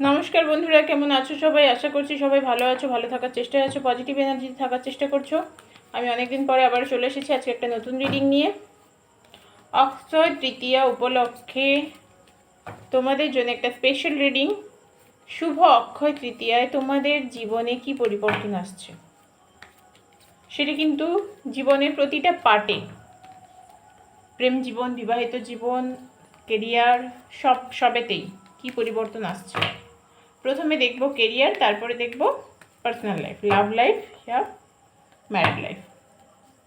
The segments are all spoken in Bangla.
নমস্কার বন্ধুরা, কেমন আছো সবাই? আশা করছি সবাই ভালো আছো, ভালো থাকার চেষ্টায় আছো পজিটিভ এনার্জি থাকার চেষ্টা করছ। আমি অনেকদিন পরে আবার চলে এসেছি আজকে একটা নতুন রিডিং নিয়ে। অক্ষয় তৃতীয়া উপলক্ষে তোমাদের জন্য একটা স্পেশাল রিডিং শুভ অক্ষয় তৃতীয়ায় তোমাদের জীবনে কি পরিবর্তন আসছে? সেটা কিন্তু জীবনের প্রতিটা পার্টে প্রেম জীবন, বিবাহিত জীবন কেরিয়ার সব, সবেতেই কি পরিবর্তন আসছে? প্রথমে দেখব কেরিয়ার তারপরে দেখব পার্সোনাল লাইফ লাভ লাইফ ইয়া ম্যারিড লাইফ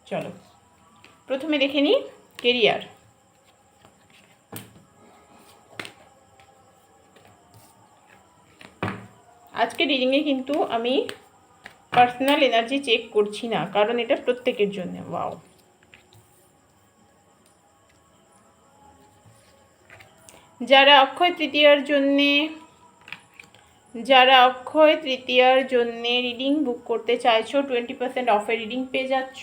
চলো, প্রথমে দেখে নিই কেরিয়ার আজকে রিডিংয়ে কিন্তু আমি পার্সোনাল এনার্জি চেক করছি না, কারণ এটা প্রত্যেকের জন্য ওয়াও যারা অক্ষয় তৃতীয়ার জন্যে যারা অক্ষয় তৃতীয়ার জন্যে রিডিং বুক করতে চাইছো টোয়েন্টি পার্সেন্ট অফে রিডিং পেয়ে যাচ্ছ।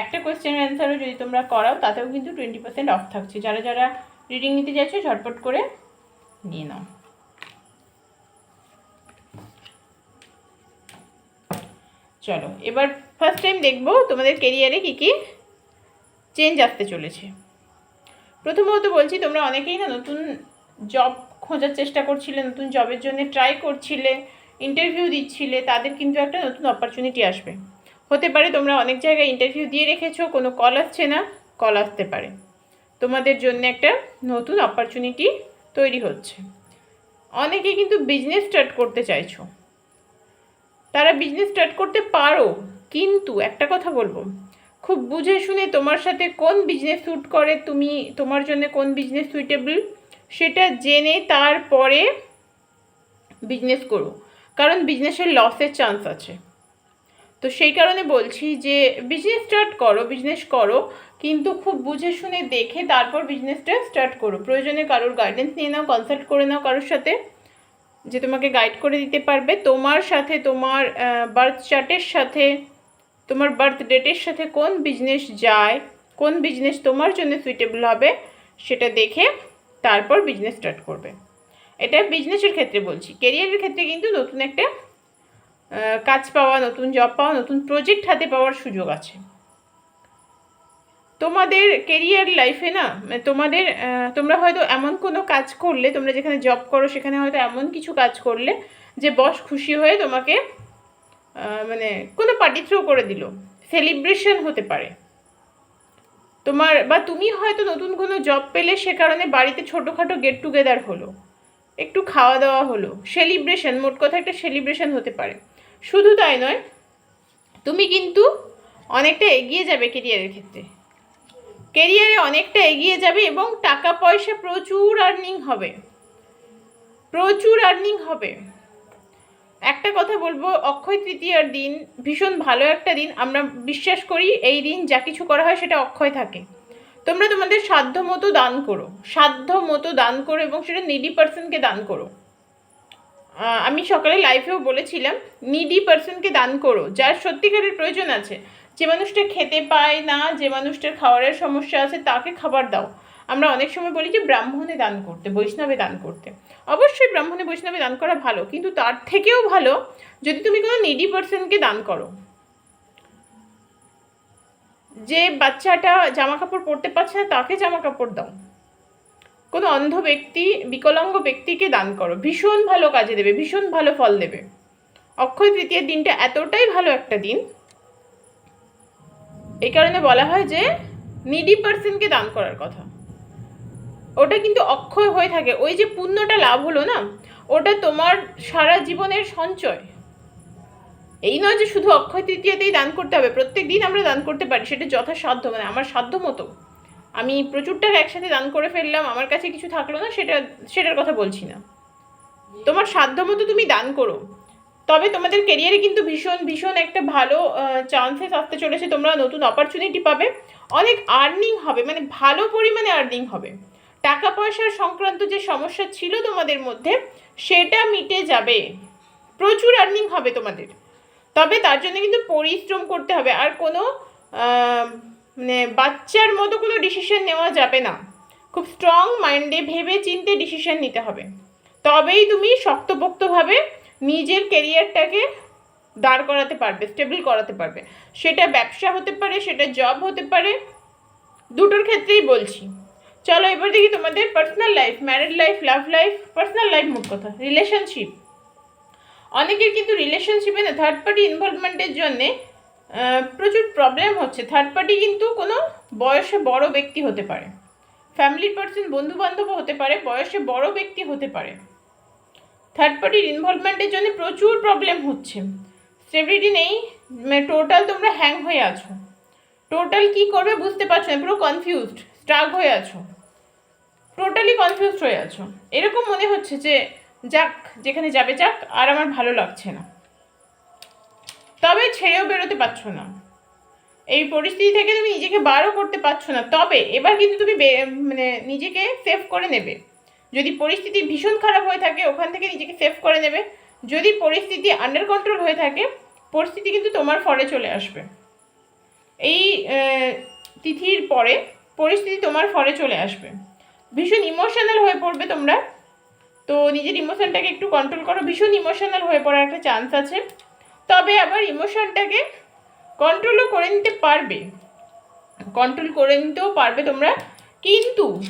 একটা কোয়েশ্চেনের অ্যান্সারও যদি তোমরা করাও, তাতেও কিন্তু টোয়েন্টি পার্সেন্ট অফ থাকছে। যারা যারা রিডিং নিতে চাইছো, ঝটপট করে নিয়ে নাও। চলো, এবার ফার্স্ট টাইম দেখব তোমাদের কেরিয়ারে কী কী চেঞ্জ আসতে চলেছে। প্রথমত বলছি, তোমরা অনেকেই না নতুন জব খোঁজার চেষ্টা করছিলে, নতুন জবের জন্য ট্রাই করছিলে ইন্টারভিউ দিচ্ছিলে, তাদের কিন্তু একটা নতুন অপরচুনিটি আসবে। হতে পারে তোমরা অনেক জায়গায় ইন্টারভিউ দিয়ে রেখেছো, কোনো কল আসছে না কল আসতে পারে। তোমাদের জন্য একটা নতুন অপরচুনিটি তৈরি হচ্ছে। অনেকে কিন্তু বিজনেস স্টার্ট করতে চাইছো। তারা বিজনেস স্টার্ট করতে পারো, কিন্তু একটা কথা বলব, খুব বুঝে শুনে তোমার সাথে কোন বিজনেস স্যুট করে, তুমি তোমার জন্য কোন বিজনেস সুইটেবল সেটা জেনে তারপরে বিজনেস করো কারণ বিজনেসের লসের চান্স আছে। তো সেই কারণে বলছি যে বিজনেস স্টার্ট করো বিজনেস করো, কিন্তু খুব বুঝে শুনে দেখে তারপর বিজনেসটা স্টার্ট করো। প্রয়োজনে কারোর গাইডেন্স নিয়ে নাও কনসাল্ট করে নাও কারোর সাথে, যে তোমাকে গাইড করে দিতে পারবে। তোমার সাথে, তোমার বার্থ চার্টের সাথে, তোমার বার্থ ডেটের সাথে কোন বিজনেস যায়, কোন বিজনেস তোমার জন্য সুইটেবল হবে, সেটা দেখে তারপর বিজনেস স্টার্ট করবে। এটা বিজনেসের ক্ষেত্রে বলছি। কেরিয়ারের ক্ষেত্রে কিন্তু নতুন একটা কাজ পাওয়া, নতুন জব পাওয়া, নতুন প্রজেক্ট হাতে পাওয়ার সুযোগ আছে। তোমাদের কেরিয়ার লাইফে না মানে তোমাদের তোমরা হয়তো এমন কোনো কাজ করলে, তোমরা যেখানে জব করো, সেখানে হয়তো এমন কিছু কাজ করলে, যে বস খুশি হয়ে তোমাকে মানে কোনো পার্টি থ্রো করে দিল। সেলিব্রেশন হতে পারে। তোমার, বা তুমি হয়তো নতুন কোনো জব পেলে সে কারণে বাড়িতে ছোটোখাটো গেট টুগেদার হলো। একটু খাওয়া দাওয়া হলো। সেলিব্রেশন মোট কথা একটা সেলিব্রেশন হতে পারে। শুধু তাই নয়, তুমি কিন্তু অনেকটা এগিয়ে যাবে কেরিয়ারের ক্ষেত্রে। কেরিয়ারে অনেকটা এগিয়ে যাবে এবং টাকা পয়সা প্রচুর আর্নিং হবে। প্রচুর আর্নিং হবে। একটা কথা বলব, অক্ষয় তৃতীয়ার দিন ভীষণ ভালো একটা দিন। আমরা বিশ্বাস করি এই দিন যা কিছু করা হয় সেটা অক্ষয় থাকে। তোমরা তোমাদের সাধ্য মতো দান করো, সাধ্য মতো দান করো এবং সেটা নিডি পার্সনকে দান করো। আমি সকালে লাইফেও বলেছিলাম নিডি পার্সনকে দান করো, যার সত্যিকারের প্রয়োজন আছে। যে মানুষটা খেতে পায় না, যে মানুষটার খাবারের সমস্যা আছে, তাকে খাবার দাও। আমরা অনেক সময় বলি যে ব্রাহ্মণে দান করতে, বৈষ্ণবে দান করতে। অবশ্যই ব্রাহ্মণে, বৈষ্ণবে দান করা ভালো, কিন্তু তার থেকেও ভালো যদি তুমি কোনো নিডি পার্সনকে দান করো। যে বাচ্চাটা জামা কাপড় পরতে পারছে না, তাকে জামা কাপড় দাও। কোনো অন্ধ ব্যক্তি, বিকলাঙ্গ ব্যক্তিকে দান করো। ভীষণ ভালো কাজে দেবে, ভীষণ ভালো ফল দেবে। অক্ষয় তৃতীয় দিনটা এতটাই ভালো একটা দিন। এই কারণে বলা হয় যে নিডি পার্সনকে দান করার কথা। ওটা কিন্তু অক্ষয় হয়ে থাকে। ওই যে পুণ্যটা লাভ হলো না, ওটা তোমার সারা জীবনের সঞ্চয়। এই নয় যে শুধু অক্ষয় তৃতীয়াতেই দান করতে হবে, প্রত্যেক দিন আমরা দান করতে পারি, সেটা যথাসাধ্য মানে আমার সাধ্য মতো। আমি প্রচুর টাকা একসাথে দান করে ফেললাম, আমার কাছে কিছু থাকল না, সেটা, সেটার কথা বলছি না। তোমার সাধ্য মতো তুমি দান করো। তবে তোমাদের কেরিয়ারে কিন্তু ভীষণ ভীষণ একটা ভালো চান্সেস আসতে চলেছে, তোমরা নতুন অপরচুনিটি পাবে। অনেক আর্নিং হবে মানে ভালো পরিমাণে আর্নিং হবে। টাকা পয়সার সংক্রান্ত যে সমস্যা ছিল তোমাদের মধ্যে, সেটা মিটে যাবে। প্রচুর আর্নিং হবে তোমাদের। তবে তার জন্য কিন্তু পরিশ্রম করতে হবে। আর কোনো মানে বাচ্চার মতো কোনো ডিসিশন নেওয়া যাবে না। খুব স্ট্রং মাইন্ডে ভেবে চিনতে ডিসিশন নিতে হবে। তবেই তুমি শক্তপোক্তভাবে নিজের কেরিয়ারটাকে দাঁড় করাতে পারবে স্টেবল করাতে পারবে। সেটা ব্যবসা হতে পারে, সেটা জব হতে পারে, দুটোর ক্ষেত্রেই বলছি। চলো এবার দেখি তোমাদের personal life married life love life personal life মুখ কথা রিলেশনশিপ অনেকের কিন্তু রিলেশনশিপে না থার্ড পার্টি ইনভলভমেন্টের জন্যে প্রচুর প্রবলেম হচ্ছে। থার্ড পার্টি কিন্তু কোনো বয়সে বড় ব্যক্তি হতে পারে। ফ্যামিলির পার্সন বন্ধু বান্ধবও হতে পারে, বয়সে বড় ব্যক্তি হতে পারে। থার্ড পার্টির ইনভলভমেন্টের জন্য প্রচুর প্রবলেম হচ্ছে। স্টেবিলিটি নেই টোটাল তোমরা হ্যাং হয়ে আছো। টোটাল কি করবে বুঝতে পারছ না, পুরো কনফিউজড স্ট্রাক হয়ে আছো। টোটালি কনফিউজড হয়ে আছো। এরকম মনে হচ্ছে যে, যাক, যেখানে যাবে যাক, আর আমার ভালো লাগছে না। তবে ছেড়েও বেরোতে পারছ না। এই পরিস্থিতি থেকে তুমি নিজেকে বারও করতে পারছ না। তবে এবার কিন্তু তুমি মানে নিজেকে সেভ করে নেবে। যদি পরিস্থিতি ভীষণ খারাপ হয়ে থাকে, ওখান থেকে নিজেকে সেভ করে নেবে। যদি পরিস্থিতি আন্ডার কন্ট্রোল হয়ে থাকে, পরিস্থিতি কিন্তু তোমার ফলে চলে আসবে। এই তিথির পরে পরিস্থিতি তোমার ফরে চলে আসবে। ভীষণ ইমোশনাল হয়ে পড়বে তোমরা। তো নিজের ইমোশনটাকে একটু কন্ট্রোল করো। ভীষণ ইমোশনাল হয়ে পড়ার একটা চান্স আছে। তবে আবার ইমোশনটাকে কন্ট্রোলও করে নিতে পারবে। কন্ট্রোল করে নিতেও পারবে তোমরা। কিন্তু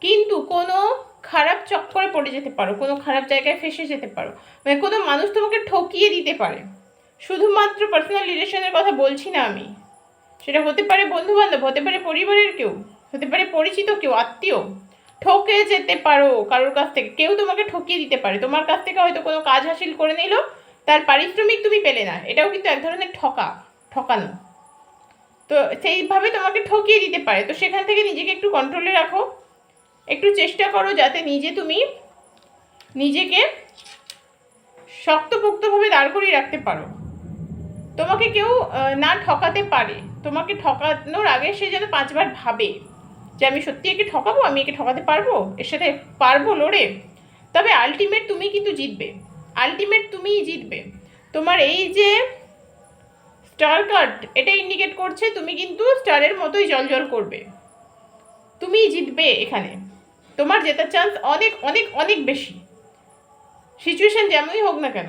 কিন্তু কোনো খারাপ চক্করে পড়ে যেতে পারো। কোনো খারাপ জায়গায় ফেসে যেতে পারো। মানে কোনো মানুষ তোমাকে ঠকিয়ে দিতে পারে। শুধুমাত্র পার্সোনাল রিলেশনের কথা বলছি না আমি। সেটা হতে পারে বন্ধু বান্ধব হতে পারে পরিবারের কেউ, হতে পারে পরিচিত কেউ, আত্মীয়। ঠকে যেতে পারো কারোর কাছ থেকে। কেউ তোমাকে ঠকিয়ে দিতে পারে। তোমার কাছ থেকে হয়তো কোনো কাজ হাসিল করে নিল, তার পারিশ্রমিক তুমি পেলে না। এটাও কিন্তু এক ধরনের ঠকা, ঠকানো। তো সেইভাবে তোমাকে ঠকিয়ে দিতে পারে। তো সেখান থেকে নিজেকে একটু কন্ট্রোলে রাখো। একটু চেষ্টা করো যাতে নিজে তুমি নিজেকে শক্তপোক্তভাবে দাঁড় করিয়ে রাখতে পারো। তোমাকে কেউ না ঠকাতে পারে। তোমাকে ঠকানোর আগে সে যেন পাঁচবার ভাবে যে আমি সত্যি একে ঠকাবো, আমি একে ঠকাতে পারব? এর সাথে পারব লড়ে? তবে আলটিমেট তুমি কিন্তু জিতবে। আলটিমেট তুমিই জিতবে। তোমার এই যে স্টার কার্ড এটা ইন্ডিকেট করছে তুমি কিন্তু স্টারের মতোই জল জল করবে। তুমিই জিতবে এখানে। তোমার জেতার চান্স অনেক অনেক অনেক বেশি। সিচুয়েশন যেমনই হোক না কেন,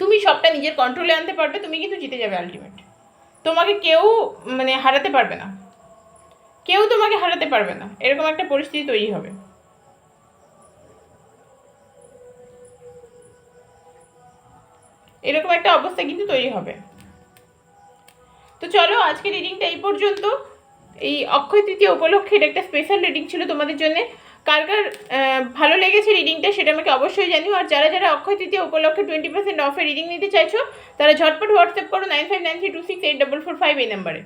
তুমি সবটা নিজের কন্ট্রোলে আনতে পারবে, তুমি কিন্তু জিতে যাবে আলটিমেট তোমাকে কেউ মানে হারাতে পারবে না। কেউ তোমাকে হারাতে পারবে না। এরকম একটা পরিস্থিতি তৈরি হবে। এরকম একটা অবস্থা কিন্তু তৈরি হবে। তো চলো আজকে রিডিংটা এই পর্যন্ত। এই অক্ষয় তৃতীয় উপলক্ষে এটা একটা স্পেশাল রিডিং ছিল তোমাদের জন্য। কার কার ভালো লেগেছে রিডিংটা সেটা আমাকে অবশ্যই জানিও। আর যারা যারা অক্ষয় তৃতীয় উপলক্ষে টোয়েন্টি পার্সেন্ট অফে রিডিং নিতে চাইছো, তারা ঝটপট হোয়াটসঅ্যাপ করো nine five nine three two six eight double four five এই নাম্বারে